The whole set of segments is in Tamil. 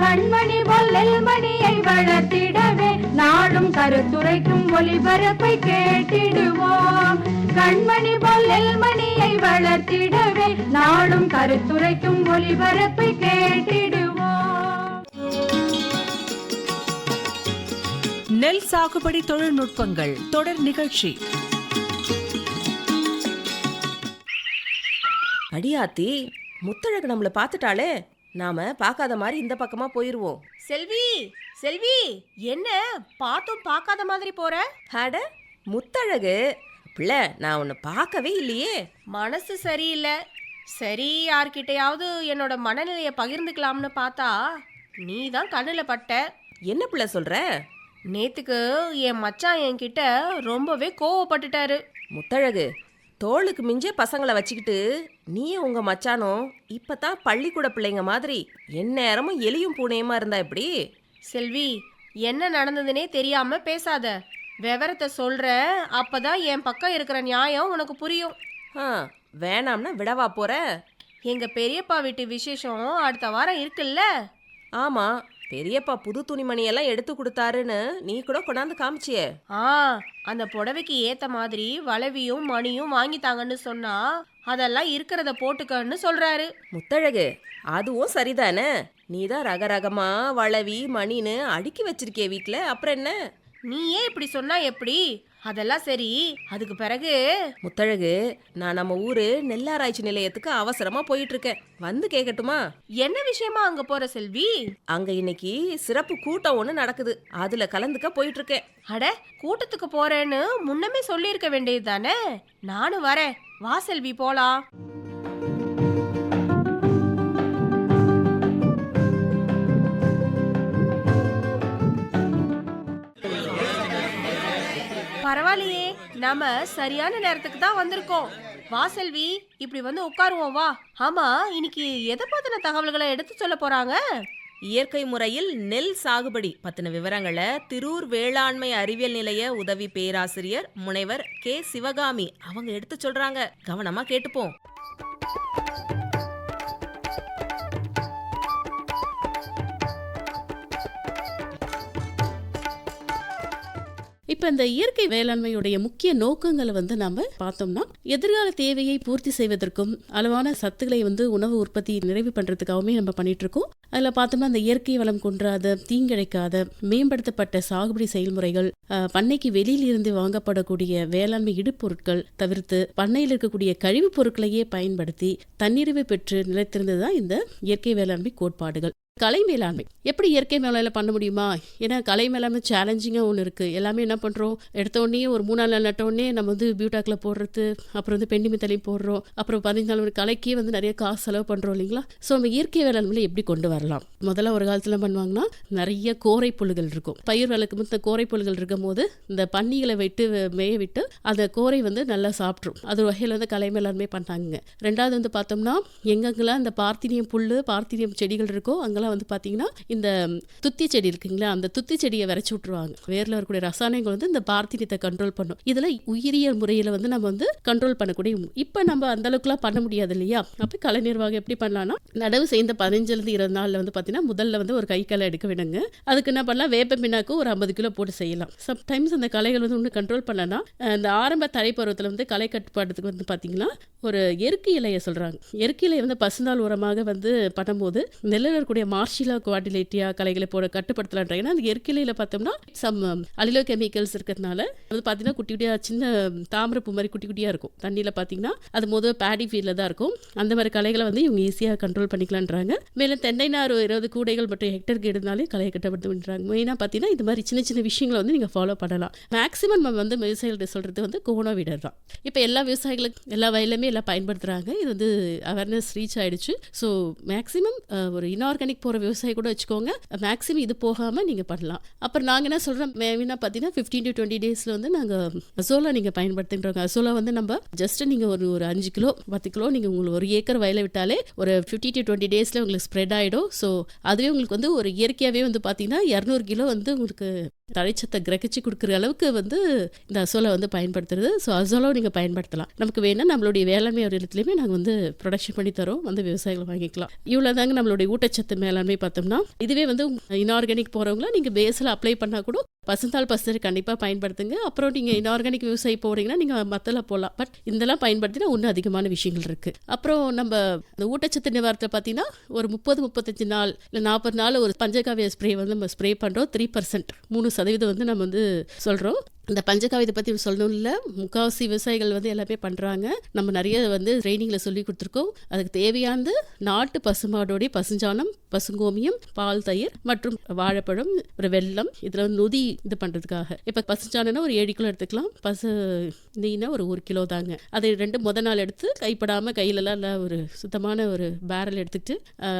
கண்மணி பொல்லல் மணியை வளர்த்திடவே நாடும் கருத்துரைக்கும் ஒளிபரப்பை கேட்டிடுவோம். கண்மணி பொல்லல் மணியை வளர்த்திடவே நாடும் கருத்துரைக்கும் ஒளிபரப்பை கேட்டிடுவோம். நெல் சாகுபடி தொழில்நுட்பங்கள் தொடர் நிகழ்ச்சி. அடியாத்தி முத்தழகு நம்மள பார்த்துட்டாலே நாம பார்க்காத மாதிரி இந்த பக்கமா போயிருவோம். செல்வி செல்வி என்ன பார்த்தும் பார்க்காத மாதிரி போற? அட முத்தழகு. பிள்ளை நான் உன்னை பார்க்கவே இல்லையே. மனசு சரியில்லை. சரி யார்கிட்டயாவது என்னோட மனநிலையை பகிர்ந்துக்கலாம்னு பார்த்தா நீ தான் கண்ணில் பட்ட. என்ன பிள்ளை சொல்ற? நேத்துக்கு என் மச்சான் என்கிட்ட ரொம்பவே கோவப்பட்டுட்டாரு. முத்தழகு தோளுக்கு மிஞ்ச பசங்களை வச்சுக்கிட்டு நீயும் உங்க மச்சானும் இப்பதான் பள்ளிக்கூட பிள்ளைங்க மாதிரி எந்நேரமும் எலியும் பூனையுமா இருந்தா எப்படி? செல்வி என்ன நடந்ததுனே தெரியாம பேசாத. விவரத்தை சொல்ற அப்பதான் என் பக்கம் இருக்கிற நியாயம் உனக்கு புரியும். ஆ வேணாம்னா விடவா போற? எங்க பெரியப்பா வீட்டு விசேஷம் அடுத்த வாரம் இருக்குல்ல? ஆமா பெரியப்பா புது துணிமணியெல்லாம் எடுத்து கொடுத்தாருன்னு நீ கூட கொண்டாந்து காமிச்சியே. ஆ அந்த புடவைக்கு ஏத்த மாதிரி வளவியும் மணியும் வாங்கித்தாங்கன்னு சொன்னா அதெல்லாம் இருக்கிறத போட்டுக்கன்னு சொல்றாரு. முத்தழகு அதுவும் சரிதானே? நீ தான் ரகரகமா வளவி மணின்னு அடுக்கி வச்சிருக்கிய வீட்ல அப்புறம் என்ன? நீ ஏன் இப்படி சொன்னா எப்படி? அதெல்லாம் சரி. அதுக்கு பிறகு? முத்தழகு நான் நம்ம ஊரு நெல்லாராய்ச்சி நிலையத்துக்கு அவசரமா போயிட்டு இருக்கேன் வந்து கேட்கட்டுமா என்ன விஷயமா அங்க போற செல்வி? அங்க இன்னைக்கு சிறப்பு கூட்டம் ஒன்று நடக்குது. அதுல கலந்துக்க போயிட்டு இருக்கேன் அட கூட்டத்துக்கு போறேன்னு முன்னமே சொல்லியிருக்க வேண்டியது தானே நானும் வரேன். வா செல்வி போலாம். பரவாயில்லையே. நாம சரியான நேரத்துக்கு தான் வந்திருக்கோம். வா செல்வி. இப்படி வந்து உட்காருவோம் வா. ஆமா இன்னைக்கு எதை பத்தின தகவல்களை எடுத்து சொல்ல போறாங்க? இயற்கை முறையில் நெல் சாகுபடி பத்தின விவரங்களை திரூர் வேளாண்மை அறிவியல் நிலைய உதவி பேராசிரியர் முனைவர் கே. சிவகாமி அவங்க எடுத்து சொல்றாங்க. கவனமா கேட்டுப்போம். இப்போ இந்த இயற்கை வேளாண்மையுடைய முக்கிய நோக்கங்களை வந்து நம்ம பார்த்தோம்னா எதிர்கால தேவையை பூர்த்தி செய்வதற்கும் அளவான சத்துக்களை வந்து உணவு உற்பத்தி நிறைவு பண்ணுறதுக்காகவுமே நம்ம பண்ணிட்டு இருக்கோம் அதில் பார்த்தோம்னா அந்த இயற்கை வளம் குன்றாத தீங்கிழைக்காத மேம்படுத்தப்பட்ட சாகுபடி செயல்முறைகள் பண்ணைக்கு வெளியில் இருந்து வாங்கப்படக்கூடிய வேளாண்மை இடுபொருட்கள் தவிர்த்து பண்ணையில் இருக்கக்கூடிய கழிவுப் பொருட்களையே பயன்படுத்தி தன்னிறைவு பெற்று நிலைத்திருந்ததுதான் இந்த இயற்கை வேளாண்மை கோட்பாடுகள். கலை மேலாண்மை. எப்படி இயற்கை மேலாண்மை பண்ண முடியுமா? ஏன்னா கலை மேலாண்மை சேலஞ்சிங்காக ஒன்று இருக்குது எல்லாமே என்ன பண்ணுறோம் எடுத்தோடனே ஒரு மூணு நாள் நட்டோடனே நம்ம வந்து பியூட்டாக்கில் போடுறது அப்புறம் வந்து பெண்ணிமி தலையும் போடுறோம். அப்புறம் பதினஞ்சு நாள் ஒரு கலைக்கே வந்து நிறைய காசு செலவு பண்ணுறோம் இல்லைங்களா? ஸோ நம்ம இயற்கை வேளாண்மையில் எப்படி கொண்டு வரலாம்? முதல்ல ஒரு காலத்தில் பண்ணுவாங்கன்னா நிறைய கோரை புல்லுகள் இருக்கும். பயிர் வளர்க்கும் போது இந்த கோரை புல்லுகள் இருக்கும் போது இந்த பன்னிகளை விட்டு மேய விட்டு அந்த கோரை வந்து நல்லா சாப்பிட்ரும். அது வகையில் வந்து கலை மேலாண்மை பண்ணாங்க ரெண்டாவது வந்து பார்த்தோம்னா எங்கெங்கெல்லாம் இந்த பார்த்தினியம் புல் பார்த்தினியம் செடிகள் இருக்கோ அங்கெல்லாம் வந்து பார்த்தீங்கன்னா இந்த துத்தி செடி இருக்குங்களா அந்த துத்தி செடியை விரைச்சி விட்ருவாங்க வேரில் வரக்கூடிய ரசாயனங்கள் வந்து இந்த பார்த்தினியத்தை கண்ட்ரோல் பண்ணும். இதில் உயிரியல் முறையில் வந்து நம்ம வந்து கண்ட்ரோல் பண்ணக்கூடிய இப்போ நம்ம அந்தளவுக்குலாம் பண்ண முடியாது இல்லையா? அப்போ கலை நிர்வாகம் எப்படி பண்ணலாம்னா நடவு செய்த பதினஞ்சுலேருந்து இருபது நாளில் வந்து பார்த்தீங்கன்னா முதல்ல வந்து ஒரு கை களை எடுக்க விடுங்க. அதுக்கு என்ன பண்ணலாம் வேப்ப பின்னாக்கு ஒரு ஐம்பது கிலோ போட்டு செய்யலாம். சம்டைம்ஸ் அந்த களைகள் வந்து ஒன்று கண்ட்ரோல் பண்ணனா அந்த ஆரம்ப தலைப்பருவத்தில் வந்து களை கட்டுப்பாட்டுக்கு வந்து பார்த்தீங்கன்னா ஒரு எருக்கு இலையை சொல்கிறாங்க எருக்கு இலையை வந்து பசுந்தாள் உரமாக வந்து பண்ணும்போது நெல்லில் இருக்கக்கூடிய மார்ஷிலா குவாடிலேட்டியா கலைகளை போட கட்டுப்படுத்தலான்ற ஏன்னா அந்த எருக்கு பார்த்தோம்னா சம் அலிலோ கெமிக்கல்ஸ் இருக்கிறதுனால அது பார்த்தீங்கன்னா குட்டி குட்டியாக சின்ன தாமரைப்பூ மாதிரி குட்டி குட்டியாக இருக்கும். தண்ணியில் பார்த்தீங்கன்னா அது முதல் பேடி ஃபீல்டில் தான் இருக்கும். அந்த மாதிரி கலைகளை வந்து இவங்க ஈஸியாக கண்ட்ரோல் பண்ணிக்கலான்றாங்க. மேலும் தென்னை நார் இருபது கூடைகள் மற்றும் ஹெக்டருக்கு எடுத்தாலே கலையை கட்டுப்படுத்துன்றாங்க மெயினாக பார்த்தீங்கன்னா இது மாதிரி சின்ன சின்ன விஷயங்களை வந்து நீங்கள் ஃபாலோ பண்ணலாம். மேக்ஸிமம் நம்ம வந்து விவசாயிகள்கிட்ட சொல்கிறது வந்து கோண வீடர் தான். இப்போ எல்லா விவசாயிகளுக்கு எல்லா வயலுமே எல்லாம் பயன்படுத்துகிறாங்க இது வந்து அவேர்னஸ் ரீச் ஆயிடுச்சு. ஸோ மேக்ஸிமம் uh, ஒரு இன்ஆர்கானிக் போகிற விவசாயி கூட வச்சுக்கோங்க. மேக்ஸிமம் இது போகாமல் நீங்கள் பண்ணலாம். அப்புறம் நாங்கள் என்ன சொல்கிறோம் மெயினாக பார்த்தீங்கன்னா ஃபிஃப்டீன் டு டுவெண்ட்டி டேஸில் வந்து நாங்கள் அசோலா நீங்கள் பயன்படுத்துகிறோங்க அசோலா வந்து நம்ம ஜஸ்ட் நீங்கள் ஒரு ஒரு அஞ்சு கிலோ பத்து கிலோ நீங்கள் உங்களுக்கு ஒரு ஏக்கர் வயலை விட்டாலே ஒரு ஃபிஃப்டி டு டுவெண்ட்டி டேஸில் உங்களுக்கு ஸ்ப்ரெட் ஆகிடும் ஸோ அதுவே உங்களுக்கு வந்து ஒரு இயற்கையாகவே வந்து பார்த்தீங்கன்னா இரநூறு கிலோ வந்து உங்களுக்கு தழைச்சத்தை கிரகிச்சு கொடுக்குற அளவுக்கு வந்து இந்த அசோலா வந்து பயன்படுத்துறது. ஸோ அசோலாவும் நீங்கள் பயன்படுத்தலாம். நமக்கு வேணால் நம்மளுடைய வேளாண்மை ஒரு இடத்துலையுமே நாங்கள் வந்து ப்ரொடக்ஷன் பண்ணி தரோம். வந்து விவசாயிகள் வாங்கிக்கலாம். இவ்வளோ தாங்க நம்மளுடைய ஊட்டச்சத்து மேலே எல்லாருமே பார்த்தோம்னா இதுவே வந்து இன்ஆர்கானிக் போகிறவங்கள நீங்கள் பேஸில் அப்ளை பண்ணால் கூட பசுந்தாள் பஸ்தர் கண்டிப்பாக பயன்படுத்துங்க. அப்புறம் நீங்கள் இன்ஆர்கானிக் விவசாயி போகிறீங்கன்னா நீங்கள் மத்தல போகலாம் பட் இதெல்லாம் பயன்படுத்தினா இன்னும் அதிகமான விஷயங்கள் இருக்குது அப்புறம் நம்ம இந்த ஊட்டச்சத்து நிவாரத்தில் பார்த்தீங்கன்னா ஒரு முப்பது முப்பத்தஞ்சு நாள் இல்லை நாற்பது நாள் ஒரு பஞ்சகாவிய ஸ்ப்ரே வந்து நம்ம ஸ்ப்ரே பண்ணுறோம் த்ரீ பர்சன்ட் மூணு சதவீதம் வந்து நம்ம வந்து சொல்கிறோம் இந்த பஞ்சகாவியத்தை பற்றி சொல்லணும் இல்லை. முக்காவாசி விவசாயிகள் வந்து எல்லாமே பண்ணுறாங்க நம்ம நிறைய வந்து ட்ரைனிங்கில் சொல்லி கொடுத்துருக்கோம். அதுக்கு தேவையானது நாட்டு பசுமாடோடைய பசுஞ்சாணம் பசுங்கோமியம் பால் தயிர் மற்றும் வாழைப்பழம் ஒரு வெள்ளம் இதில் வந்து நொதி இது பண்ணுறதுக்காக இப்போ பசுஞ்சாணம்னா ஒரு ஏழு கிலோ எடுத்துக்கலாம். பசு நெய்னா ஒரு ஒரு கிலோ தாங்க. அதை ரெண்டு முத நாள் எடுத்து கைப்படாமல் கையிலலாம் இல்லை ஒரு சுத்தமான ஒரு பேரல் எடுத்துக்கிட்டு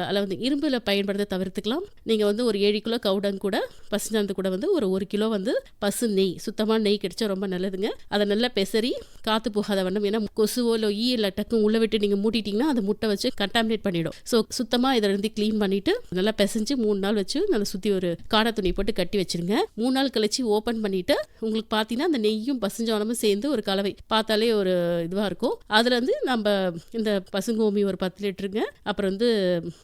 அதில் வந்து இரும்பில் பயன்படுத்த தவிர்த்துக்கலாம். நீங்கள் வந்து ஒரு ஏழு கிலோ கவுடங் கூட பசுஞ்சாணத்து கூட வந்து ஒரு ஒரு கிலோ வந்து பசு நெய் சுத்தமான நெய் கிடைச்சா ரொம்ப நல்லதுங்க. அதை நல்லா பெசரி காற்று போகாத வண்ணம் ஏன்னா கொசுவோ இல்லை ஈ இல்லை டக்கும் உள்ளே விட்டு நீங்கள் மூட்டிட்டீங்கன்னா அந்த முட்டை வச்சு கண்டாமினேட் பண்ணிடும். ஸோ சுத்தமாக இதை இருந்து க்ளீன் பண்ணிவிட்டு நல்லா பிசைஞ்சு மூணு நாள் வச்சு நல்லா சுற்றி ஒரு காடை துணி போட்டு கட்டி வச்சிருங்க. மூணு நாள் கழிச்சு ஓப்பன் பண்ணிட்டு உங்களுக்கு பார்த்தீங்கன்னா அந்த நெய்யும் பசுஞ்சாணமும் சேர்ந்து ஒரு கலவை. பார்த்தாலே ஒரு இதுவாக இருக்கும். அதில் வந்து நம்ம இந்த பசுங்கோமி ஒரு பத்து லிட்டருங்க. அப்புறம் வந்து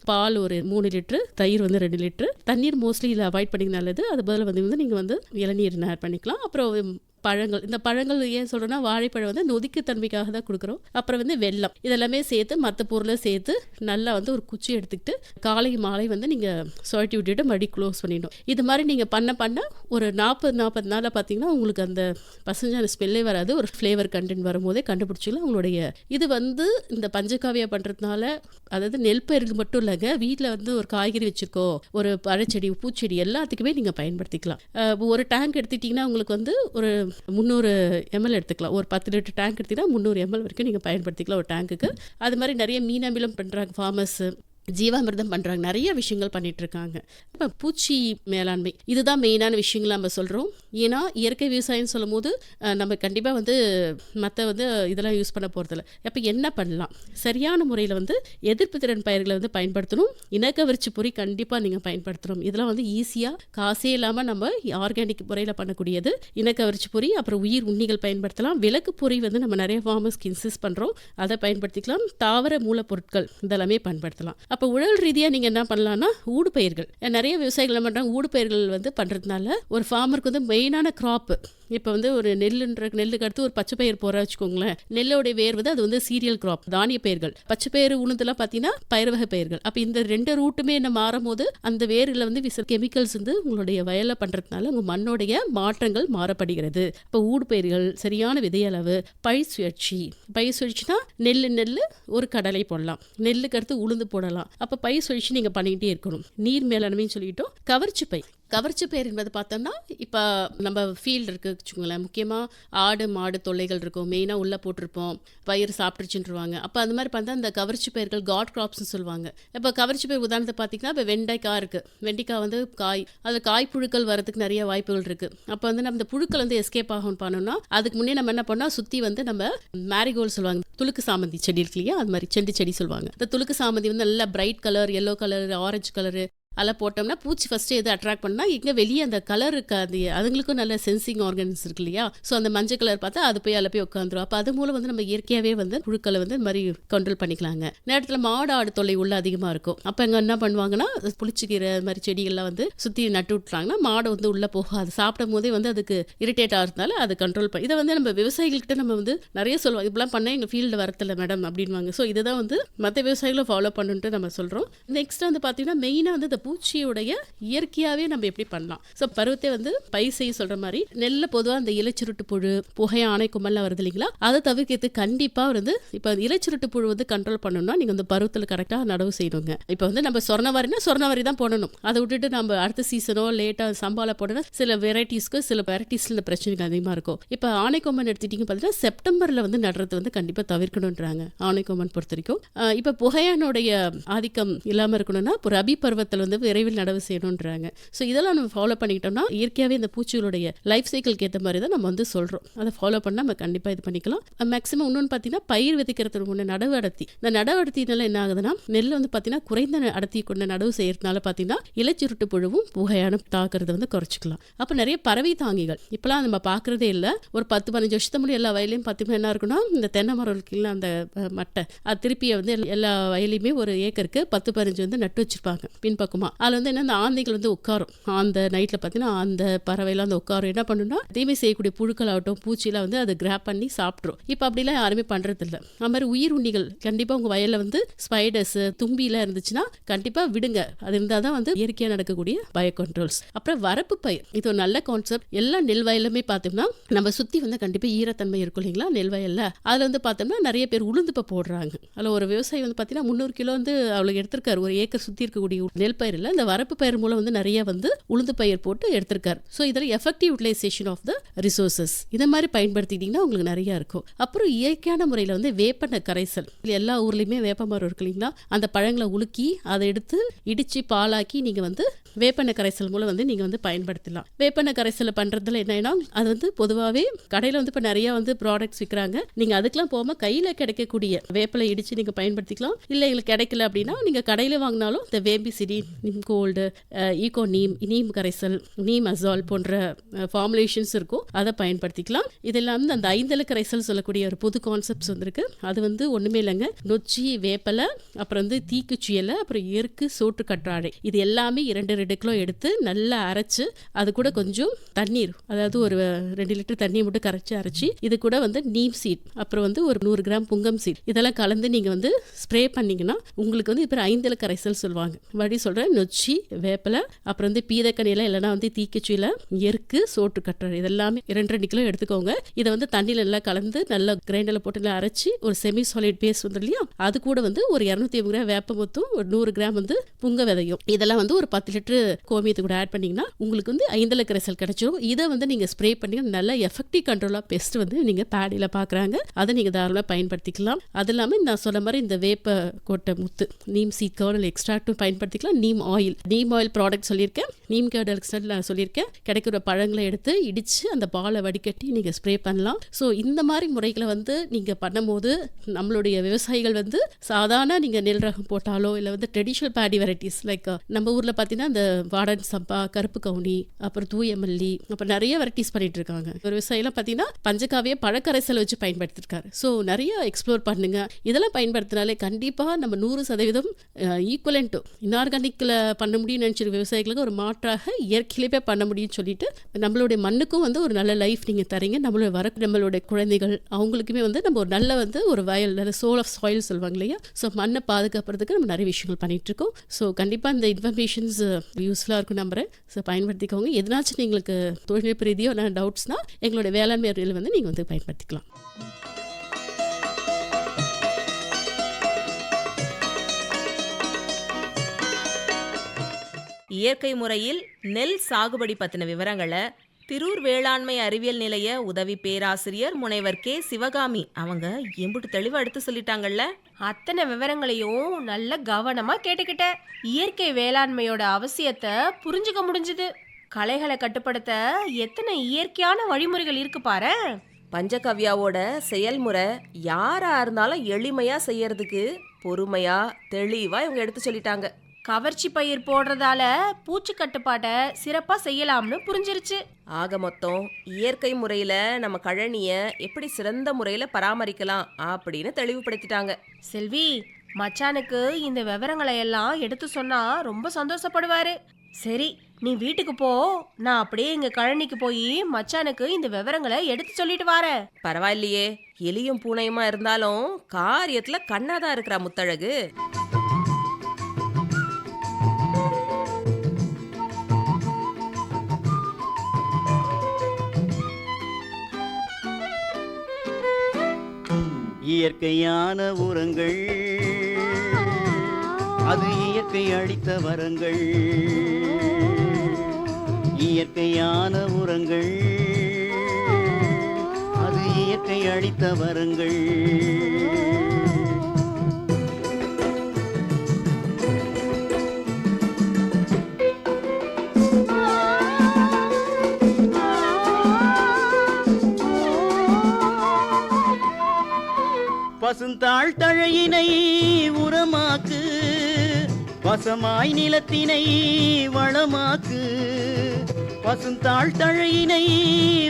பால் ஒரு மூணு லிட்ரு தயிர் வந்து ரெண்டு லிட்ரு தண்ணீர் மோஸ்ட்லி இதில் அவாய்ட் பண்ணிக்க நல்லது. அது பதில் வந்து வந்து நீங்கள் வந்து இளநீர் ஆட் பண்ணிக்கலாம். அப்புறம் பழங்கள் இந்த பழங்கள் ஏன் சொல்கிறோன்னா வாழைப்பழம் வந்து நொதிக்கு தன்மைக்காக தான் கொடுக்குறோம். அப்புறம் வந்து வெல்லம். இதெல்லாமே சேர்த்து மற்ற பொருளை சேர்த்து நல்லா வந்து ஒரு குச்சி எடுத்துக்கிட்டு காலை மாலை வந்து நீங்கள் சுழட்டி விட்டுட்டு மடி க்ளோஸ் பண்ணிடணும். இது மாதிரி நீங்கள் பண்ண பண்ண ஒரு நாற்பது நாற்பது நாளில் பார்த்தீங்கன்னா உங்களுக்கு அந்த பசஞ்சான ஸ்மெல்லே வராது. ஒரு ஃப்ளேவர் கண்டென்ட் வரும்போதே கண்டுபிடிச்சிக்கலாம் உங்களுடைய இது வந்து இந்த பஞ்சகாவியா பண்ணுறதுனால அதாவது நெல் பயிருக்கு மட்டும் இல்லைங்க வீட்டில் வந்து ஒரு காய்கறி வச்சுருக்கோம் ஒரு பழச்செடி பூச்செடி எல்லாத்துக்குமே நீங்கள் பயன்படுத்திக்கலாம். ஒரு டேங்க் எடுத்துக்கிட்டிங்கன்னா உங்களுக்கு வந்து ஒரு முந்நூறு எம்எல் எடுத்துக்கலாம். ஒரு பத்து லிட்டர் டேங்க் எடுத்திங்கன்னா முந்நூறு எம்எல் வரைக்கும் நீங்கள் பயன்படுத்திக்கலாம் ஒரு டேங்குக்கு அது மாதிரி நிறைய மீன் அமிலம் பண்ணுறாங்க ஃபார்மர்ஸு ஜீவாமிர்தம் பண்ணுறாங்க நிறைய விஷயங்கள் பண்ணிகிட்ருக்காங்க இருக்காங்க இப்போ பூச்சி மேலாண்மை இதுதான் மெயினான விஷயங்கள் நம்ம சொல்கிறோம் ஏன்னா இயற்கை விவசாயம் சொல்லும் போது நம்ம கண்டிப்பாக வந்து மற்ற வந்து இதெல்லாம் யூஸ் பண்ண போகிறதில்ல அப்போ என்ன பண்ணலாம்? சரியான முறையில் வந்து எதிர்ப்பு திறன் பயிர்களை வந்து பயன்படுத்தணும். இனக்கவரிச்சி பொறி கண்டிப்பாக நீங்கள் பயன்படுத்தணும். இதெல்லாம் வந்து ஈஸியாக காசே இல்லாமல் நம்ம ஆர்கானிக் முறையில் பண்ணக்கூடியது. இனக்கவரிச்சி பொறி அப்புறம் உயிர் உண்ணிகள் பயன்படுத்தலாம். விளக்கு பொறி வந்து நம்ம நிறைய ஃபார்மர்ஸ்க்கு இன்சிஸ் பண்ணுறோம் அதை பயன்படுத்திக்கலாம். தாவர மூலப்பொருட்கள் இதெல்லாமே பயன்படுத்தலாம். அப்போ உடல் ரீதியாக நீங்கள் என்ன பண்ணலாம்னா ஊடுபயிர்கள் நிறைய விவசாயிகள் என்ன பண்ணுறாங்க ஊடுபயிர்கள் வந்து பண்ணுறதுனால ஒரு ஃபார்மருக்கு வந்து மெயினான கிராப்பு இப்போ வந்து ஒரு நெல்லுன்ற நெல்லுக்கு அடுத்து ஒரு பச்சை பயிர் போகிற வச்சுக்கோங்களேன். நெல்லோடைய வேர் வந்து அது வந்து சீரியல் கிராப் தானிய பயிர்கள். பச்சை பயிர் உளுந்தெல்லாம் பார்த்தீங்கன்னா பயிர் வகை பயிர்கள். அப்போ இந்த ரெண்டு ரூட்டுமே என்ன மாறும் போது அந்த வேரில் வந்து விச கெமிக்கல்ஸ் வந்து உங்களுடைய வயலில் பண்ணுறதுனால உங்கள் மண்ணோடைய மாற்றங்கள் மாறப்படுகிறது. இப்போ ஊடு பயிர்கள் சரியான விதையளவு பயிர் சுழற்சி. பயிர் சுழற்சினா நெல் நெல் ஒரு கடலை போடலாம். நெல்லுக்கு அடுத்து உளுந்து போடலாம். அப்போ பயிர் சுழற்சி நீங்கள் பண்ணிக்கிட்டே இருக்கணும். நீர் மேலாண்மைன்னு சொல்லிட்டோம் கவர்ச்சி பை கவர்ச்சி பயிர் என்பது பார்த்தோம்னா இப்போ நம்ம ஃபீல்டு இருக்குது வச்சுக்கோங்களேன். முக்கியமாக ஆடு மாடு தொல்லைகள் இருக்கும். மெயினாக உள்ளே போட்டிருப்போம். பயிர் சாப்பிட்டுச்சுருவாங்க அப்போ அந்த மாதிரி பார்த்தா இந்த கவர்ச்சி பயிர்கள் காட் கிராப்ஸ்னு சொல்லுவாங்க. இப்போ கவர்ச்சி பயிர் உதாரணத்தை பார்த்தீங்கன்னா இப்போ வெண்டைக்காய் இருக்குது வெண்டைக்காய் வந்து காய் அது காய் புழுக்கள் வரதுக்கு நிறைய வாய்ப்புகள் இருக்குது அப்போ வந்து நம்ம இந்த புழுக்கள் வந்து எஸ்கேப் ஆகும் பண்ணணும்னா அதுக்கு முன்னே நம்ம என்ன பண்ணோம்? சுற்றி வந்து நம்ம மேரிகோல் சொல்லுவாங்க. துளுக்கு சாமந்தி செடி இருக்கு இல்லையா? அது மாதிரி செண்டு செடி சொல்லுவாங்க. இந்த துளுக்கு சாமந்தி வந்து நல்லா bright colour yellow colour orange colour அதெல்லாம் போட்டோம்னா பூச்சி ஃபஸ்ட்டு எது அட்ராக்ட் பண்ணால் இங்கே வெளியே அந்த கலர் இருக்காது அதுங்களுக்கும் நல்ல சென்சிங் ஆர்கன்ஸ் இருக்கு இல்லையா? ஸோ அந்த மஞ்சள் கலர் பார்த்தா அது போய் அதில் போய் உட்காந்துரும். அப்போ அது மூலம் வந்து நம்ம இயற்கையாகவே வந்து புழுக்களை வந்து இந்த மாதிரி கண்ட்ரோல் பண்ணிக்கலாங்க. நேரத்தில் மாடு ஆடு தொல்லை உள்ள அதிகமாக இருக்கும். அப்போ இங்கே என்ன பண்ணுவாங்கன்னா புளிச்சிக்கீரை அது மாதிரி செடிகள்லாம் வந்து சுற்றி நட்டு விட்டுறாங்கன்னா மாடு வந்து உள்ளே போகாது. சாப்பிடும் போதே வந்து அதுக்கு இரிட்டேட் ஆகிறதுனால அது கண்ட்ரோல் பண்ணி இதை வந்து நம்ம விவசாயிகள்கிட்ட நம்ம வந்து நிறைய சொல்லுவோம். இப்படிலாம் பண்ணால் எங்கள் ஃபீல்டு வரத்தில் மேடம் அப்படின்வாங்க ஸோ இதுதான் வந்து மற்ற விவசாயிகளும் ஃபாலோ பண்ணுன்ட்டு நம்ம சொல்கிறோம் நெக்ஸ்ட் வந்து பார்த்தீங்கன்னா மெயினாக வந்து இந்த பூச்சியுடைய இயற்கையாகவே நம்ம எப்படி பண்ணலாம்? ஸோ பருவத்தை வந்து பயிர் செய்ய சொல்கிற மாதிரி நெல்ல பொதுவாக அந்த இலைச்சுருட்டு புழு புகை ஆணை கும்மல்லாம் வருது இல்லைங்களா? அதை தவிர்க்கிறது கண்டிப்பாக வந்து இப்போ இலைச்சுருட்டு புழு வந்து கண்ட்ரோல் பண்ணணும்னா நீங்கள் வந்து பருவத்தில் கரெக்டாக நடவு செய்யணுங்க. இப்போ வந்து நம்ம சொர்ணவாரினா சொர்ணவாரி தான் போடணும். அதை விட்டுட்டு நம்ம அடுத்த சீசனோ லேட்டாக சம்பால போடணும் சில வெரைட்டிஸ்க்கு சில வெரைட்டிஸில் இந்த பிரச்சனைகள் அதிகமாக இருக்கும். இப்போ ஆணைக்கொம்பன் எடுத்துட்டீங்க பார்த்தீங்கன்னா செப்டம்பரில் வந்து நடுறது வந்து கண்டிப்பாக தவிர்க்கணுன்றாங்க ஆணைக்கொம்பன் பொறுத்த வரைக்கும். இப்போ புகையானுடைய ஆதிக்கம் இல்லாமல் இருக்கணும்னா இப்போ ரபி பருவத்தில் வந்து வந்து விரைவில் நடவு செய்யணுன்றாங்க ஸோ இதெல்லாம் நம்ம ஃபாலோ பண்ணிக்கிட்டோம்னா இயற்கையாகவே இந்த பூச்சிகளுடைய லைஃப் சைக்கிளுக்கு ஏற்ற மாதிரி தான் நம்ம வந்து சொல்கிறோம் அதை ஃபாலோ பண்ணால் நம்ம கண்டிப்பாக இது பண்ணிக்கலாம். மேக்ஸிமம் இன்னொன்று பார்த்தீங்கன்னா பயிர் விதைக்கிறதுக்கு முன்னே நடவு அடர்த்தி. இந்த நடவு அடர்த்தினால என்ன ஆகுதுன்னா நெல் வந்து பார்த்தீங்கன்னா குறைந்த அடர்த்தி கொண்ட நடவு செய்யறதுனால பார்த்தீங்கன்னா இலைச்சுருட்டு புழுவும் புகையான தாக்குறதை வந்து குறைச்சிக்கலாம். அப்போ நிறைய பறவை தாங்கிகள். இப்போலாம் நம்ம பார்க்குறதே இல்லை. ஒரு பத்து பதினஞ்சு வருஷத்துக்கு முன்னாடி எல்லா வயலையும் பார்த்தீங்கன்னா என்ன இருக்குன்னா இந்த தென்னை மரம் இருக்குல்ல அந்த மட்டை. அது திருப்பியை வந்து எல்லா- வயலையுமே ஒரு ஏக்கருக்கு பத்து பதினஞ்சு வந்து நட்டு வச்சிருப்பாங்க. பின்பக்கமா அதில் வந்து என்ன அந்த ஆந்தைகள் வந்து உட்காரும். அந்த நைட்டில் பார்த்தீங்கன்னா அந்த பறவைலாம் வந்து உட்காரும். என்ன பண்ணுன்னா தீமை செய்யக்கூடிய புழுக்கள் ஆகட்டும் பூச்சிலாம் வந்து அதை கிராப் பண்ணி சாப்பிட்ரும் இப்போ அப்படிலாம் யாருமே பண்ணுறது இல்லை அது மாதிரி உயிர் உண்ணிகள் கண்டிப்பாக உங்கள் வயலில் வந்து ஸ்பைடர்ஸ் தும்பிலாம் இருந்துச்சுன்னா கண்டிப்பாக விடுங்க. அது இருந்தால் தான் வந்து இயற்கையாக நடக்கக்கூடிய பயோ கண்ட்ரோல்ஸ் அப்புறம் வரப்பு பயிர். இது ஒரு நல்ல கான்செப்ட் எல்லா நெல் வயலுமே பார்த்தோம்னா நம்ம சுற்றி வந்து கண்டிப்பாக ஈரத்தன்மை இருக்கும் இல்லைங்களா நெல் வயலில். அதில் வந்து பார்த்தோம்னா நிறைய பேர் உளுந்துப்பை போடுறாங்க அதில் ஒரு விவசாயி வந்து பார்த்தீங்கன்னா முந்நூறு கிலோ வந்து அவளுக்கு எடுத்திருக்காரு. ஒரு ஏக்கர் சுற்றி இருக்கக்கூடிய நெல் பயிர் பயிரில் இந்த வரப்பு பயிர் மூலம் வந்து நிறைய வந்து உளுந்து பயிர் போட்டு எடுத்திருக்காரு. ஸோ இதில் effective utilisation of the resources இதை மாதிரி பயன்படுத்திட்டிங்கன்னா உங்களுக்கு நிறைய இருக்கும். அப்புறம் இயற்கையான முறையில் வந்து வேப்பெண்ணெய் கரைசல். எல்லா ஊர்லேயுமே வேப்ப மரம் இருக்கு இல்லைங்களா? அந்த பழங்களை உலுக்கி அதை எடுத்து இடித்து பாலாக்கி நீங்கள் வந்து வேப்பெண்ணெய் கரைசல் மூலம் வந்து நீங்கள் வந்து பயன்படுத்தலாம். வேப்பெண்ணெய் கரைசலை பண்ணுறதுல என்னன்னா அது வந்து பொதுவாகவே கடையில் வந்து இப்போ நிறையா வந்து ப்ராடக்ட்ஸ் விற்கிறாங்க நீங்கள் அதுக்கெல்லாம் போகாமல் கையில் கிடைக்கக்கூடிய வேப்பிலை இடித்து நீங்கள் பயன்படுத்திக்கலாம். இல்லை எங்களுக்கு கிடைக்கல அப்படின்னா நீங்கள் கடையில் வாங்கினாலும் இந்த வேம்பி CD neem gold eco neem neem கரைசல் நீம் அசால் போன்ற ஃபார்முலேஷன்ஸ் இருக்கும் அதை பயன்படுத்திக்கலாம். இதெல்லாம் வந்து அந்த ஐந்தல கரைசல் சொல்லக்கூடிய ஒரு புது கான்செப்ட்ஸ் வந்திருக்கு. அது வந்து ஒன்றுமே இல்லைங்க. நொச்சி வேப்பலை அப்புறம் வந்து தீக்குச்சி இலை அப்புறம் எருக்கு சோற்று கற்றாழை. இது எல்லாமே இரண்டு ரெண்டு கிலோ எடுத்து நல்லா அரைச்சு அது கூட கொஞ்சம் தண்ணீர் அதாவது ஒரு ரெண்டு லிட்டர் தண்ணியை மட்டும் கரைச்சி அரைச்சி இது கூட வந்து நீம் சீட் அப்புறம் வந்து ஒரு நூறு கிராம் புங்கம் சீட் இதெல்லாம் கலந்து நீங்கள் வந்து ஸ்ப்ரே பண்ணிங்கன்னா உங்களுக்கு வந்து இப்போ ஐந்தில கரைசல் சொல்லுவாங்க. வழி சொல்கிறேன் நொச்சி வேப்பிலை அப்புறம் வந்து பீதக்கனியில் இல்லைன்னா வந்து தீக்குச்சியில் எருக்கு சோட்டு கற்றாழை இதெல்லாமே இரண்டு ரெண்டு கிலோ எடுத்துக்கோங்க. இதை வந்து தண்ணியில் நல்லா கலந்து நல்லா கிரைண்டரில் போட்டு நல்லா அரைச்சி ஒரு செமி சாலிட் பேஸ்ட் வந்து இல்லையா அது கூட வந்து ஒரு இரநூத்தி ஐம்பது கிராம் வேப்ப மொத்தம் ஒரு நூறு கிராம் வந்து புங்க விதையும். இதெல்லாம் வந்து ஒரு பத்து லிட்டரு கோமியத்து கூட ஆட் பண்ணிங்கன்னா உங்களுக்கு வந்து ஐந்தல கரைசல் கிடைச்சிடும் இதை வந்து நீங்கள் ஸ்ப்ரே பண்ணி நல்ல எஃபெக்டிவ் கண்ட்ரோலாக பெஸ்ட் வந்து நீங்கள் பேடியில் பார்க்குறாங்க அதை நீங்கள் தாராளமாக பயன்படுத்திக்கலாம். அது இல்லாமல் நான் சொன்ன மாதிரி இந்த வேப்ப கோட்டை முத்து நீம் சீட் கர்னல் எக்ஸ்ட்ராக்டும் பயன்படுத்திக்கலாம். Neem oil neem oil product சொல்லியிருக்கேன். நீம் கர்னல் நான் சொல்லியிருக்கேன். கிடைக்கிற பழங்களை எடுத்து இடித்து அந்த பாலை வடிகட்டி நீங்கள் ஸ்ப்ரே பண்ணலாம். ஸோ இந்த மாதிரி முறைகளை வந்து நீங்கள் பண்ணும்போது நம்மளுடைய விவசாயிகள் வந்து சாதாரண நீங்கள் நெல் ரகம் போட்டாலோ இல்லை வந்து ட்ரெடிஷ்னல் பேடி வெரைட்டிஸ் லைக் நம்ம ஊரில் பார்த்தீங்கன்னா இந்த வாடன் சம்பா கருப்பு கவுனி அப்புறம் தூய மல்லி அப்புறம் நிறைய வெரைட்டிஸ் பண்ணிட்டு இருக்காங்க. ஒரு விவசாயிலாம் பார்த்தீங்கன்னா பஞ்சகாவிய பழக்கரைசல் வச்சு பயன்படுத்திருக்காரு. ஸோ நிறைய எக்ஸ்ப்ளோர் பண்ணுங்க. இதெல்லாம் பயன்படுத்தினாலே கண்டிப்பாக நம்ம நூறு சதவீதம் ஈக்குவலண்ட் இன்ஆர்கானிக்கில் பண்ண முடியும்னு நினச்சிருக்க விவசாயிகளுக்கு ஒரு மாற்றாக இயற்கையிலே பண்ண முடியும்னு சொல்லிட்டு நம்மளுடைய மண்ணுக்கும் வந்து ஒரு நல்ல லைஃப் நீங்கள் தரீங்க. நம்மளோட வர நம்மளுடைய குழந்தைகள் அவங்களுக்குமே வந்து நம்ம ஒரு நல்ல வந்து ஒரு வயல் நல்ல சோல் ஆஃப் சாயில் சொல்லுவாங்க இல்லையா? ஸோ மண்ணை பாதுகாப்புறதுக்கு நம்ம நிறைய விஷயங்கள் பண்ணிகிட்ருக்கோம் ஸோ கண்டிப்பாக இந்த இன்ஃபர்மேஷன்ஸ் யூஸ்ஃபுல்லாக இருக்கும் நம்புறேன். ஸோ பயன்படுத்திக்கோங்க. எதனாச்சும் எங்களுக்கு தொழில்நுட்ப ரீதியோ என்ன டவுட்ஸ்னால் எங்களுடைய வேளாண்மை அறிவியல் வந்து நீங்கள் வந்து பயன்படுத்திக்கலாம். இயற்கை முறையில் நெல் சாகுபடி பத்தின விவரங்களை திரூர் வேளாண்மை அறிவியல் நிலைய உதவி பேராசிரியர் முனைவர் கே. சிவகாமி அவங்க எம்புட்டு தெளிவா எடுத்து சொல்லிட்டாங்கல்ல? அத்தனை விவரங்களையும் நல்ல கவனமா கேட்டுக்கிட்டேன் இயற்கை வேளாண்மையோட அவசியத்தை புரிஞ்சுக்க முடிஞ்சுது. களைகளை கட்டுப்படுத்த எத்தனை இயற்கையான வழிமுறைகள் இருக்கு பாரு. பஞ்சகவ்யாவோட செயல்முறை யாரா இருந்தாலும் எளிமையா செய்யறதுக்கு பொறுமையா தெளிவா இவங்க எடுத்து சொல்லிட்டாங்க. கவர்ச்சி பயிர் போடுறதால பூச்சி கட்டுப்பாட்டை சிறப்பா செய்யலாம்னு புரிஞ்சிருச்சு. ஆக மொத்தம் இயற்கை முறையில நம்ம கழனிய எப்படி சிறந்த முறையில பராமரிக்கலாம் அப்படின்னு தெளிவுபடுத்திட்டாங்க. செல்வி மச்சானுக்கு இந்த விவரங்களை எல்லாம் எடுத்து சொன்னா ரொம்ப சந்தோஷப்படுவாரு. சரி நீ வீட்டுக்கு போ. நான் அப்படியே எங்க கழனிக்கு போய் மச்சானுக்கு இந்த விவரங்களை எடுத்து சொல்லிட்டு வரேன் பரவாயில்லையே எலியும் பூனையுமா இருந்தாலும் காரியத்துல கண்ணாதான் இருக்கிறா முத்தழகு. இயற்கையான உரங்கள். அது இயற்கை அளித்த வரங்கள். இயற்கையான உரங்கள். அது இயற்கை அளித்த வரங்கள். பசுந்தாள் தழையினை உரமாக்கு வசமாய் நிலத்தினை வளமாக்கு பசுந்தாள் தழையினை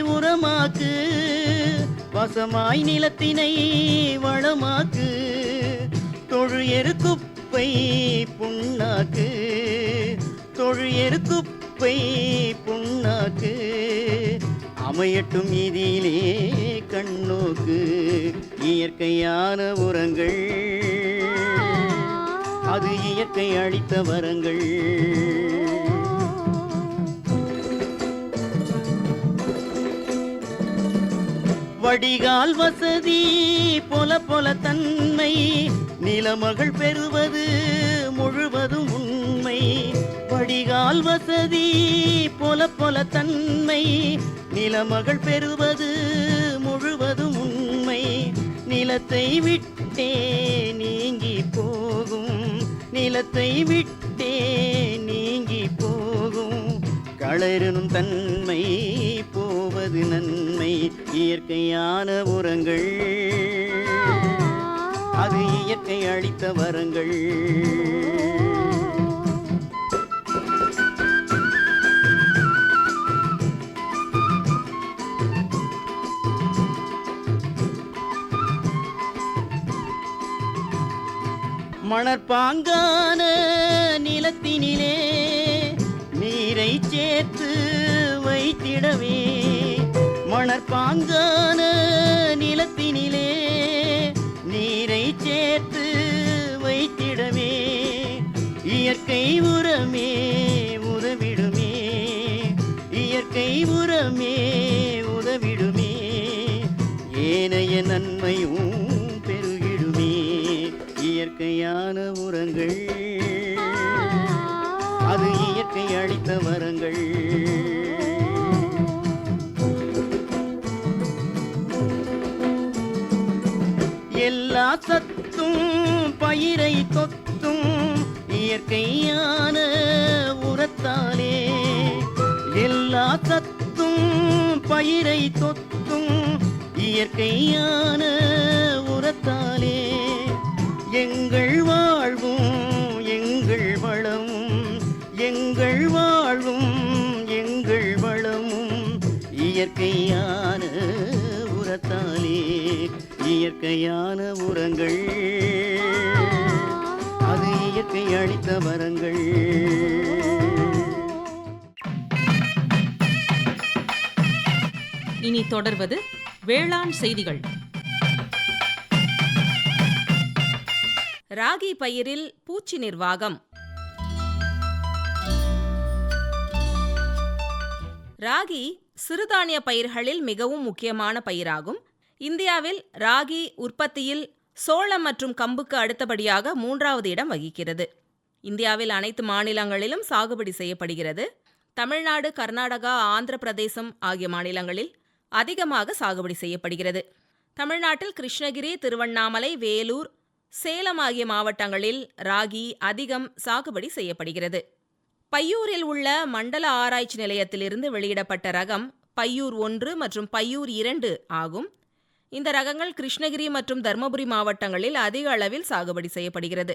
உரமாக்கு வசமாய் நிலத்தினை வளமாக்கு தொழு எரு குப்பை புண்ணாக்கு தொழு எரு அமையட்டும் இதிலே கண்ணோக்கு இயற்கையான உரங்கள். அது இயற்கை அளித்த வரங்கள். வடிகால் வசதி பொல பொல தன்மை. நிலமகள் பெறுவது முழுவதும் உண்மை. வடிகால் வசதி பொல பொல தன்மை. நிலமகள் பெறுவது முழுவதும் உண்மை. நிலத்தை விட்டே நீங்கி போகும். நிலத்தை விட்டே நீங்கி போகும். களரும் தன்மை போவது நன்மை. இயற்கையான உரங்கள். அது இயற்கை அளித்த வரங்கள். மணற்பாங்கான நிலத்தினிலே நீரை சேர்த்து வைத்திடவே. மணற்பாங்கான நிலத்தினிலே நீரை சேர்த்து வைத்திடவே. இயற்கை உரமே உதவிடுமே. இயற்கை உரமே உதவிடுமே. ஏனைய நன்மையும் இயற்கையான உரங்கள். அது இயற்கை அளித்த வரங்கள். எல்லா சத்தும் பயிரை கொத்தும் இயற்கையான உரத்தாலே. எல்லா சத்தும் பயிரை தொத்தும் இயற்கையான இயற்கையான உரங்கள். அது இயற்கை அளித்த வரங்கள். இனி தொடர்வது வேளாண் செய்திகள். ராகி பயிரில் பூச்சி நிர்வாகம். ராகி சிறுதானிய பயிர்களில் மிகவும் முக்கியமான பயிராகும். இந்தியாவில் ராகி உற்பத்தியில் சோளம் மற்றும் கம்புக்கு அடுத்தபடியாக மூன்றாவது இடம் வகிக்கிறது. இந்தியாவில் அனைத்து மாநிலங்களிலும் சாகுபடி செய்யப்படுகிறது. தமிழ்நாடு கர்நாடகா ஆந்திர பிரதேசம் ஆகிய மாநிலங்களில் அதிகமாக சாகுபடி செய்யப்படுகிறது. தமிழ்நாட்டில் கிருஷ்ணகிரி திருவண்ணாமலை வேலூர் சேலம் ஆகிய மாவட்டங்களில் ராகி அதிகம் சாகுபடி செய்யப்படுகிறது. பையூரில் உள்ள மண்டல ஆராய்ச்சி நிலையத்திலிருந்து வெளியிடப்பட்ட ரகம் பையூர் ஒன்று மற்றும் பையூர் இரண்டு ஆகும். இந்த ரகங்கள் கிருஷ்ணகிரி மற்றும் தருமபுரி மாவட்டங்களில் அதிக அளவில் சாகுபடி செய்யப்படுகிறது.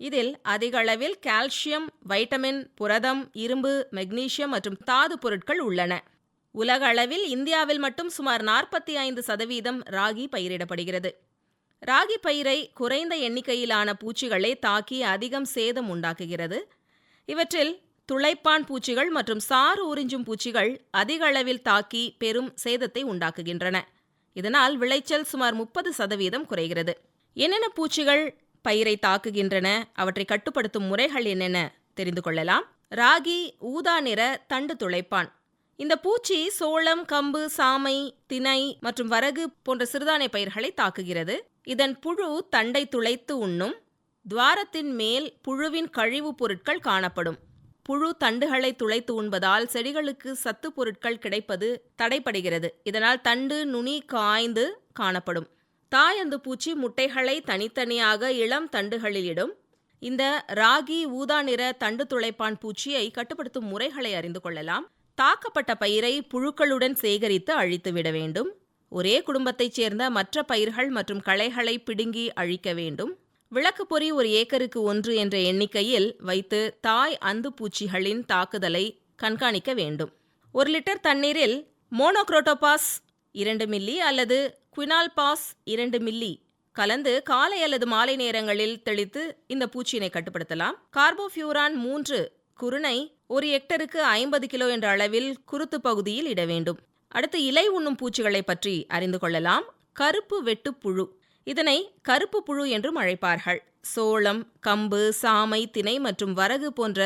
இதில் அதிக அளவில் கால்சியம் வைட்டமின் புரதம் இரும்பு மெக்னீசியம் மற்றும் தாது பொருட்கள் உள்ளன. உலக அளவில் இந்தியாவில் மட்டும் சுமார் நாற்பத்தி ஐந்து சதவீதம் ராகி பயிரிடப்படுகிறது. ராகி பயிரை குறைந்த எண்ணிக்கையிலான பூச்சிகளே தாக்கி அதிகம் சேதம் உண்டாக்குகிறது. இவற்றில் துளைப்பான் பூச்சிகள் மற்றும் சாறு உறிஞ்சும் பூச்சிகள் அதிக அளவில் தாக்கி பெரும் சேதத்தை உண்டாக்குகின்றன. இதனால் விளைச்சல் சுமார் முப்பது சதவீதம் குறைகிறது. என்னென்ன பூச்சிகள் பயிரை தாக்குகின்றன அவற்றை கட்டுப்படுத்தும் முறைகள் என்னென்ன தெரிந்து கொள்ளலாம்? ராகி ஊதா நிற தண்டு துளைப்பான். இந்த பூச்சி சோளம் கம்பு சாமை திணை மற்றும் வரகு போன்ற சிறுதானிய பயிர்களை தாக்குகிறது. இதன் புழு தண்டை துளைத்து உண்ணும் துவாரத்தின் மேல் புழுவின் கழிவுப் பொருட்கள் காணப்படும். புழு தண்டுகளை துளைத்து உண்பதால் செடிகளுக்கு சத்து பொருட்கள் கிடைப்பது தடைப்படுகிறது இதனால் தண்டு நுனி காய்ந்து காணப்படும். தாயந்து பூச்சி முட்டைகளை தனித்தனியாக இளம் தண்டுகளில் இடும். இந்த ராகி ஊதா நிற தண்டு துளைப்பான் பூச்சியை கட்டுப்படுத்தும் முறைகளை அறிந்து கொள்ளலாம். தாக்கப்பட்ட பயிரை புழுக்களுடன் சேகரித்து அழித்து விட வேண்டும். ஒரே குடும்பத்தைச் சேர்ந்த மற்ற பயிர்கள் மற்றும் களைகளை பிடுங்கி அழிக்க வேண்டும். விளக்கு பொறி ஒரு ஏக்கருக்கு ஒன்று என்ற எண்ணிக்கையில் வைத்து தாய் அந்து பூச்சிகளின் தாக்குதலை கண்காணிக்க வேண்டும். ஒரு லிட்டர் தண்ணீரில் மோனோக்ரோட்டோபாஸ் இரண்டு மில்லி அல்லது குவினால்பாஸ் இரண்டு மில்லி கலந்து காலை அல்லது மாலை நேரங்களில் தெளித்து இந்த பூச்சியினை கட்டுப்படுத்தலாம். கார்போஃபியூரான் மூன்று குருணை ஒரு ஹெக்டருக்கு ஐம்பது கிலோ என்ற அளவில் குருத்து பகுதியில் இட வேண்டும். அடுத்து இலை உண்ணும் பூச்சிகளை பற்றி அறிந்து கொள்ளலாம். கருப்பு வெட்டுப்புழு இதனை கருப்பு புழு என்றும் அழைப்பார்கள். சோளம் கம்பு சாமை திணை மற்றும் வரகு போன்ற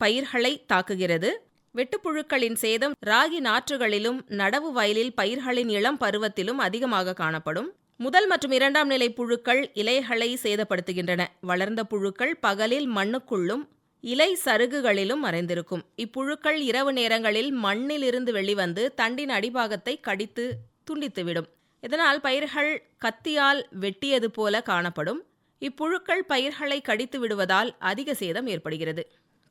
பயிர்களை தாக்குகிறது. வெட்டுப்புழுக்களின் சேதம் ராகி நாற்றுகளிலும் நடவு வயலில் பயிர்களின் இளம் பருவத்திலும் அதிகமாக காணப்படும். முதல் மற்றும் இரண்டாம் நிலை புழுக்கள் இலைகளை சேதப்படுத்துகின்றன. வளர்ந்த புழுக்கள் பகலில் மண்ணுக்குள்ளும் இலை சருகுகளிலும் மறைந்திருக்கும். இப்புழுக்கள் இரவு நேரங்களில் மண்ணிலிருந்து வெளிவந்து தண்டின் அடிபாகத்தை கடித்து துண்டித்துவிடும். இதனால் பயிர்கள் கத்தியால் வெட்டியது போல காணப்படும். இப்புழுக்கள் பயிர்களை கடித்து விடுவதால் அதிக சேதம் ஏற்படுகிறது.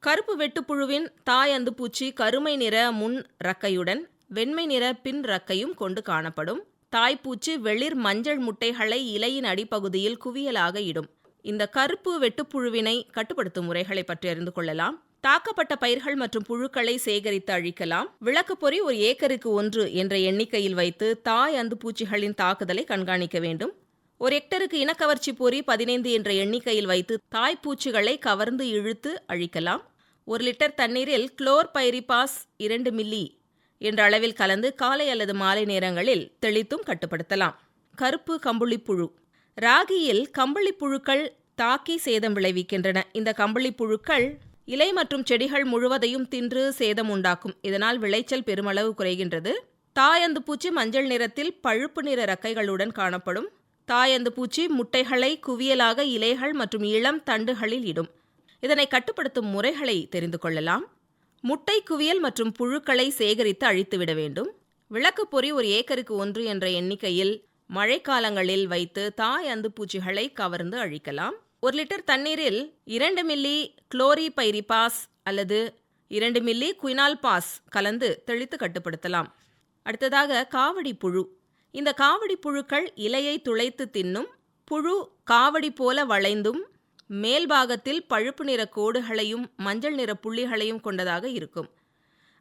கருப்பு வெட்டுப்புழுவின் தாய் அந்துப்பூச்சி கருமை நிற முன் ரக்கையுடன் வெண்மை நிற பின் ரக்கையும் கொண்டு காணப்படும். தாய்ப்பூச்சி வெளிர் மஞ்சள் முட்டைகளை இலையின் அடிப்பகுதியில் குவியலாக இடும். இந்த கருப்பு வெட்டுப்புழுவினை கட்டுப்படுத்தும் முறைகளை பற்றி அறிந்து கொள்ளலாம். தாக்கப்பட்ட பயிர்கள் மற்றும் புழுக்களை சேகரித்து அழிக்கலாம். விளக்கப்பொறி ஒரு ஏக்கருக்கு ஒன்று என்ற எண்ணிக்கையில் வைத்து தாய் அந்து பூச்சிகளின் தாக்குதலை கண்காணிக்க வேண்டும். ஒரு ஹெக்டருக்கு இனக்கவர்ச்சி பொறி பதினைந்து என்ற எண்ணிக்கையில் வைத்து தாய்ப்பூச்சிகளை கவர்ந்து இழுத்து அழிக்கலாம். ஒரு லிட்டர் தண்ணீரில் குளோர் பைரிபாஸ் இரண்டு மில்லி என்ற அளவில் கலந்து காலை அல்லது மாலை நேரங்களில் தெளித்தும் கட்டுப்படுத்தலாம். கருப்பு கம்புளிப்புழு. ராகியில் கம்பளிப்புழுக்கள் தாக்கி சேதம் விளைவிக்கின்றன. இந்த கம்பளிப்புழுக்கள் இலை மற்றும் செடிகள் முழுவதையும் தின்று சேதம் உண்டாக்கும். இதனால் விளைச்சல் பெருமளவு குறைகின்றது. தாயந்து பூச்சி மஞ்சள் நிறத்தில் பழுப்பு நிற ரக்கைகளுடன் காணப்படும். தாயந்து பூச்சி முட்டைகளை குவியலாக இலைகள் மற்றும் இளம் தண்டுகளில் இடும். இதனை கட்டுப்படுத்தும் முறைகளை தெரிந்து கொள்ளலாம். முட்டை குவியல் மற்றும் புழுக்களை சேகரித்து அழித்துவிட வேண்டும். விளக்கு பொறி ஒரு ஏக்கருக்கு ஒன்று என்ற எண்ணிக்கையில் மழைக்காலங்களில் வைத்து தாய் அந்து பூச்சிகளை கவர்ந்து அழிக்கலாம். ஒரு லிட்டர் தண்ணீரில் இரண்டு மில்லி குளோரி பைரிபாஸ் அல்லது இரண்டு மில்லி குயினால் பாஸ் கலந்து தெளித்து கட்டுப்படுத்தலாம். அடுத்ததாக காவடி புழு. இந்த காவடி புழுக்கள் இலையை துளைத்து தின்னும் புழு காவடி போல வளைந்தும் மேல்பாகத்தில் பழுப்பு நிற கோடுகளையும் மஞ்சள் நிற புள்ளிகளையும் கொண்டதாக இருக்கும்.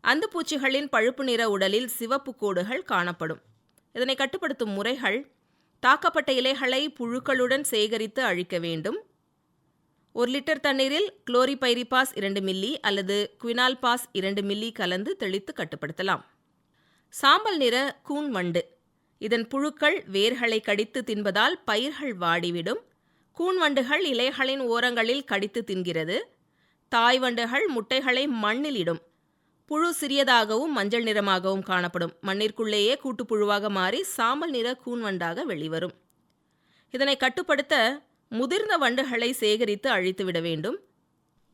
அந்த பூச்சிகளின் பழுப்பு நிற உடலில் சிவப்பு கோடுகள் காணப்படும். இதனை கட்டுப்படுத்தும் முறைகள் தாக்கப்பட்ட இலைகளை புழுக்களுடன் சேகரித்து அழிக்க வேண்டும் ஒரு லிட்டர் தண்ணீரில் குளோரிபைரிபாஸ் இரண்டு மில்லி அல்லது குவினால்பாஸ் இரண்டு மில்லி கலந்து தெளித்து கட்டுப்படுத்தலாம். சாம்பல் நிற கூன் வண்டு. இதன் புழுக்கள் வேர்களை கடித்து தின்பதால் பயிர்கள் வாடிவிடும். கூன் வண்டுகள் இலைகளின் ஓரங்களில் கடித்து தின்கிறது. தாய் வண்டுகள் முட்டைகளை மண்ணில் இடும். புழு சிறியதாகவும் மஞ்சள் நிறமாகவும் காணப்படும். மண்ணிற்குள்ளேயே கூட்டுப்புழுவாக மாறி சாம்பல் நிற கூன் வண்டாக வெளிவரும். இதனை கட்டுப்படுத்த முதிர்ந்த வண்டுகளை சேகரித்து அழித்துவிட வேண்டும்.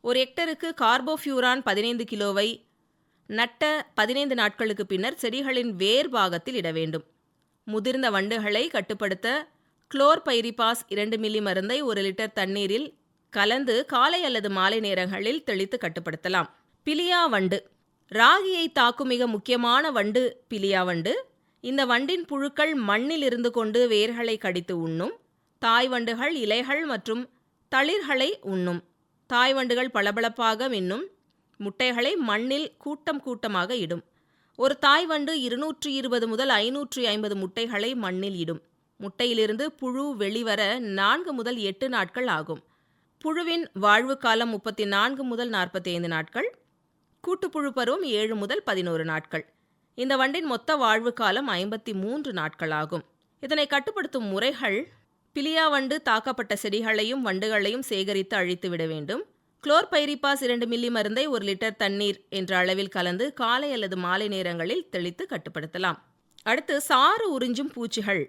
ஒரு ஹெக்டருக்கு கார்போஃபியூரான் பதினைந்து கிலோவை நட்ட பதினைந்து நாட்களுக்கு பின்னர் செடிகளின் வேர் பாகத்தில் இட வேண்டும். முதிர்ந்த வண்டுகளை கட்டுப்படுத்த குளோர் பைரிபாஸ் இரண்டு மில்லி மருந்தை ஒரு லிட்டர் தண்ணீரில் கலந்து காலை அல்லது மாலை நேரங்களில் தெளித்து கட்டுப்படுத்தலாம். பிலியா வண்டு. ராகியை தாக்கும் மிக முக்கியமான வண்டு பிலியா வண்டு. இந்த வண்டின் புழுக்கள் மண்ணில் இருந்து கொண்டு வேர்களை கடித்து உண்ணும். தாய் வண்டுகள் இலைகள் மற்றும் தளிர்களை உண்ணும். தாய் வண்டுகள் பளபளப்பாக மின்னும். முட்டைகளை மண்ணில் கூட்டம் கூட்டமாக இடும். ஒரு தாய் வண்டு இருநூற்று இருபது முதல் ஐநூற்று ஐம்பது முட்டைகளை மண்ணில் இடும். முட்டையிலிருந்து புழு வெளிவர நான்கு முதல் எட்டு நாட்கள் ஆகும். புழுவின் வாழ்வு காலம் முப்பத்தி நான்கு முதல் நாற்பத்தி ஐந்து நாட்கள். கூட்டுப்புழு பருவம் ஏழு முதல் பதினோரு நாட்கள். இந்த வண்டின் மொத்த வாழ்வு காலம் ஐம்பத்தி மூன்று நாட்கள் ஆகும். இதனை கட்டுப்படுத்தும் முறைகள் பிலியா வண்டு தாக்கப்பட்ட செடிகளையும் வண்டுகளையும் சேகரித்து அழித்து விட வேண்டும். குளோர்பைரிபாஸ் இரண்டு மில்லி மருந்தை ஒரு லிட்டர் தண்ணீர் என்ற அளவில் கலந்து காலை அல்லது மாலை நேரங்களில் தெளித்து கட்டுப்படுத்தலாம். அடுத்து சாறு உறிஞ்சும் பூச்சிகள்.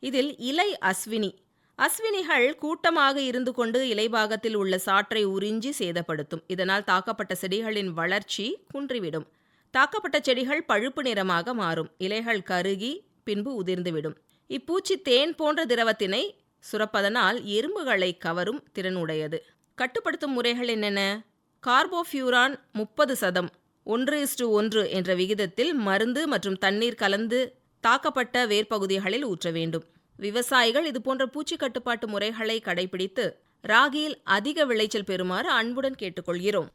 இதில் இலை அஸ்வினி. அஸ்வினிகள் கூட்டமாக இருந்து கொண்டு இலைபாகத்தில் உள்ள சாற்றை உறிஞ்சி சேதப்படுத்தும். இதனால் தாக்கப்பட்ட செடிகளின் வளர்ச்சி குன்றிவிடும். தாக்கப்பட்ட செடிகள் பழுப்பு நிறமாக மாறும். இலைகள் கருகி பின்பு உதிர்ந்துவிடும். இப்பூச்சி தேன் போன்ற திரவத்தினை சுரப்பதனால் எறும்புகளை கவரும் திறனுடையது. கட்டுப்படுத்தும் முறைகள் என்னென்ன? கார்போஃபியூரான் முப்பது சதம் ஒன்று இஸ்டு ஒன்று என்ற விகிதத்தில் மருந்து மற்றும் தண்ணீர் கலந்து தாக்கப்பட்ட வேர்ப்பகுதிகளில் ஊற்ற வேண்டும். விவசாயிகள் இதுபோன்ற பூச்சி கட்டுப்பாட்டு முறைகளை கடைபிடித்து ராகியில் அதிக விளைச்சல் பெறுமாறு அன்புடன் கேட்டுக்கொள்கிறோம்.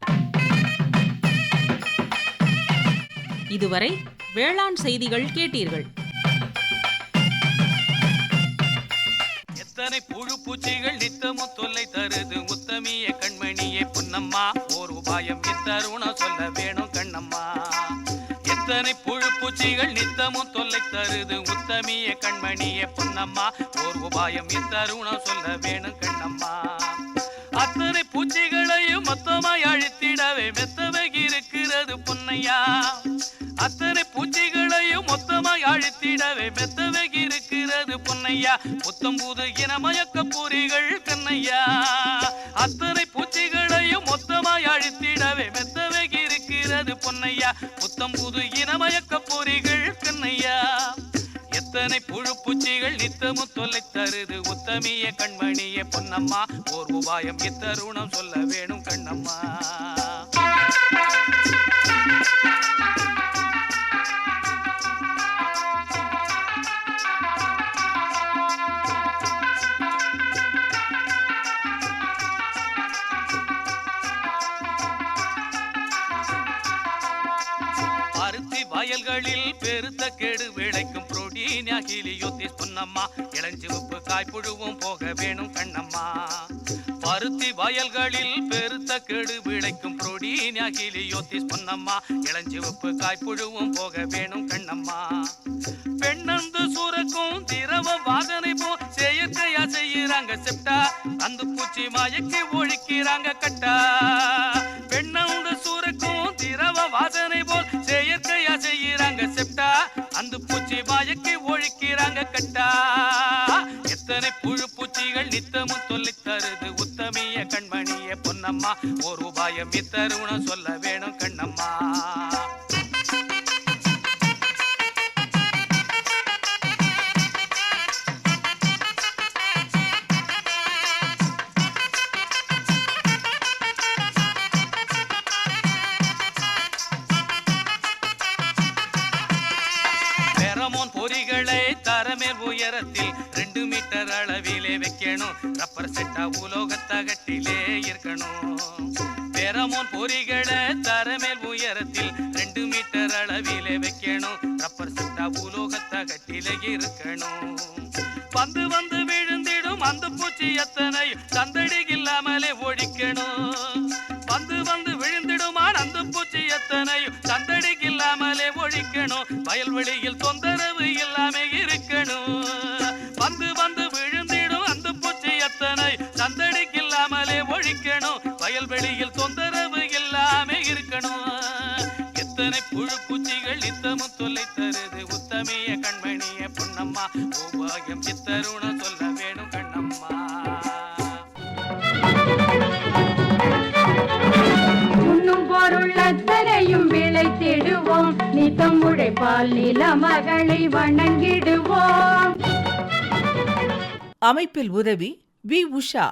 இதுவரை வேளாண் செய்திகள் கேட்டீர்கள். எத்தனை புழு பூச்சிகள் நித்தமும் தொல்லை தருது. முத்தமிய கண்மணியே பொன்னம்மா ஓர் உபாயம் இத்தருணம் சொல்ல வேணும் கண்ணம்மா. எத்தனை புழு பூச்சிகள் நித்தமும் தொல்லை தருது. முத்தமிய கண்மணியே பொன்னம்மா ஓர் உபாயம் இத்தருணம் சொல்ல வேணும் கண்ணம்மா. அத்தனை பூச்சிகளையும் மொத்தமாய் அழித்திடவே மெத்தவை இருக்கிறது பொன்னையா. அத்தனை பூச்சிகளையும் மொத்தமாய் அழித்திடவே மெத்தவே இருக்கிறது பொன்னையா. புத்தம் புது இனமயக்க பூரிகள் கண்ணையா. அத்தனை பூச்சிகளையும் மொத்தமாய் அழித்திடவே மெத்தவே இருக்கிறது பொன்னையா. புத்தம் புது இனமயக்க பூரிகள் கண்ணையா. எத்தனை புழு பூச்சிகள் நித்தமும் தொல்லை தருது உத்தமிய கண்மணிய பொன்னம்மா. ஓர் உபாயம் இத்தருணம் சொல்ல வேணும் கண்ணம்மா. இளஞ்சிவப்பு காய்ப்புழுவும் போக வேணும் கண்ணம்மா. பருத்தி வயல்களில் பெருத்த கெடு விளைக்கும் புரோட்டீன் அகிலியோத்திஸ் பொன்னம்மா. இளஞ்சிவப்பு காய்ப்புழுவும் போக வேணும் கண்ணம்மா. பெண்ணந்து சுரக்கும் திரவ வாசனை போ. செயற்கையா செய்யறாங்க செப்டா. அந்த பூச்சி மயக்கி ஒழிக்கிறாங்க கட்டா. அம்மா ஒரு பயம் இத்தருணம் சொல்ல அளவிலே வைக்கணும் ரப்பர் செட்டா உலோகத்தகட்டிலே இருக்கணும். பந்து வந்து விழுந்திடும் அந்த பூச்சி எத்தனை? சந்தடி இல்லாமலே ஒழிக்கணும் பந்து வந்து விழுந்திடுமான் அந்த பூச்சி எத்தனை? சந்தடி இல்லாமலே ஒழிக்கணும் வயல்வெளியில் தொந்தரவு இல்லாமல் இருக்கணும் தொல்லை தருது உத்தமிய கண்மணிய பொன்னம்மா. உபாயம் இத்தருணம் சொல்ல வேணும் கண்ணம்மா. உண்ணும் பொருள் அத்தனையும் விளைத்திடுவோம் நித்தம் உழைப்பால் நில மகளை வணங்கிடுவோம். அமைப்பில் உதவி வி உஷா.